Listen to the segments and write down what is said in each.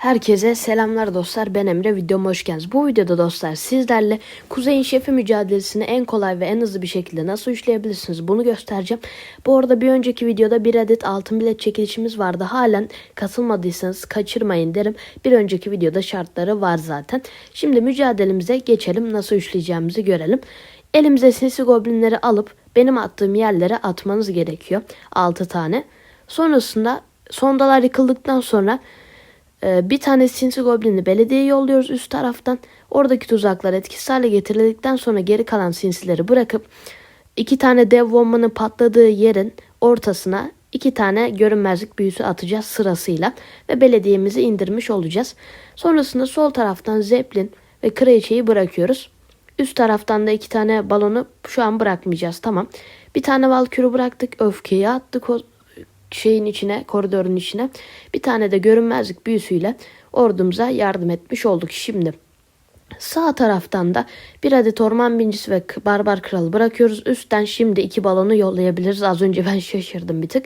Herkese selamlar dostlar ben Emre videoma hoş geldiniz. Bu videoda dostlar sizlerle Kuzey'in şefi mücadelesini en kolay ve en hızlı bir şekilde nasıl üçleyebilirsiniz bunu göstereceğim. Bu arada bir önceki videoda bir adet altın bilet çekilişimiz vardı. Halen katılmadıysanız kaçırmayın derim. Bir önceki videoda şartları var zaten. Şimdi mücadelemize geçelim nasıl üçleyeceğimizi görelim. Elimize sinsi goblinleri alıp benim attığım yerlere atmanız gerekiyor. 6 tane. Sonrasında sondalar yıkıldıktan sonra ee, bir tane sinsi goblini belediyeye yolluyoruz üst taraftan. Oradaki tuzaklar etkisiz hale getirildikten sonra geri kalan sinsileri bırakıp iki tane dev bombanın patladığı yerin ortasına iki tane görünmezlik büyüsü atacağız sırasıyla ve belediyemizi indirmiş olacağız. Sonrasında sol taraftan zeplin ve kraliçeyi bırakıyoruz. Üst taraftan da iki tane balonu şu an bırakmayacağız tamam. Bir tane valkürü bıraktık öfkeyi attık şeyin içine, koridorun içine bir tane de görünmezlik büyüsüyle ordumuza yardım etmiş olduk. Şimdi sağ taraftan da bir adet orman bincisi ve barbar kralı bırakıyoruz. Üstten şimdi iki balonu yollayabiliriz. Az önce ben şaşırdım bir tık.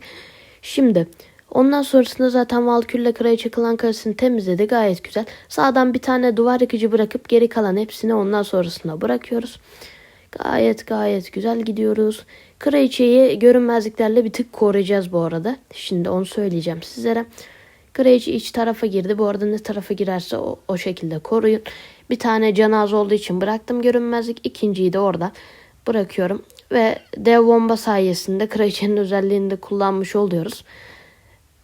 Şimdi ondan sonrasında zaten Valkür'le kraliçe kılan karısını temizledi. Gayet güzel. Sağdan bir tane duvar yıkıcı bırakıp geri kalan hepsini ondan sonrasında bırakıyoruz. Gayet gayet güzel gidiyoruz. Kraliçeyi görünmezliklerle bir tık koruyacağız bu arada. Şimdi onu söyleyeceğim sizlere. Kraliçe iç tarafa girdi. Bu arada ne tarafa girerse o, o şekilde koruyun. Bir tane canaz olduğu için bıraktım görünmezlik. İkinciyi de orada bırakıyorum. Ve dev bomba sayesinde kraliçenin özelliğini de kullanmış oluyoruz.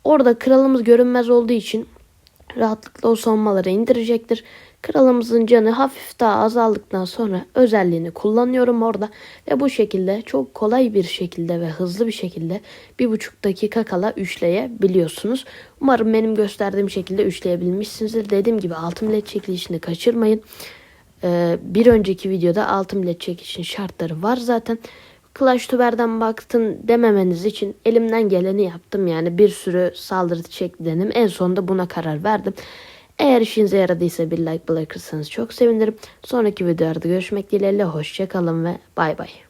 Orada kralımız görünmez olduğu için rahatlıkla o sonmaları indirecektir. Kralımızın canı hafif daha azaldıktan sonra özelliğini kullanıyorum orada ve bu şekilde çok kolay bir şekilde ve hızlı bir şekilde bir buçuk dakika kala üçleyebiliyorsunuz. Umarım benim gösterdiğim şekilde üçleyebilmişsinizdir. Dediğim gibi altın bilet çekilişini kaçırmayın. Ee, bir önceki videoda altın bilet çekilişin şartları var zaten. Clash Tuber'den baktın dememeniz için elimden geleni yaptım. Yani bir sürü saldırı çek dedim. En sonunda buna karar verdim. Eğer işinize yaradıysa bir like bırakırsanız çok sevinirim. Sonraki videolarda görüşmek dileğiyle. Hoşçakalın ve bay bay.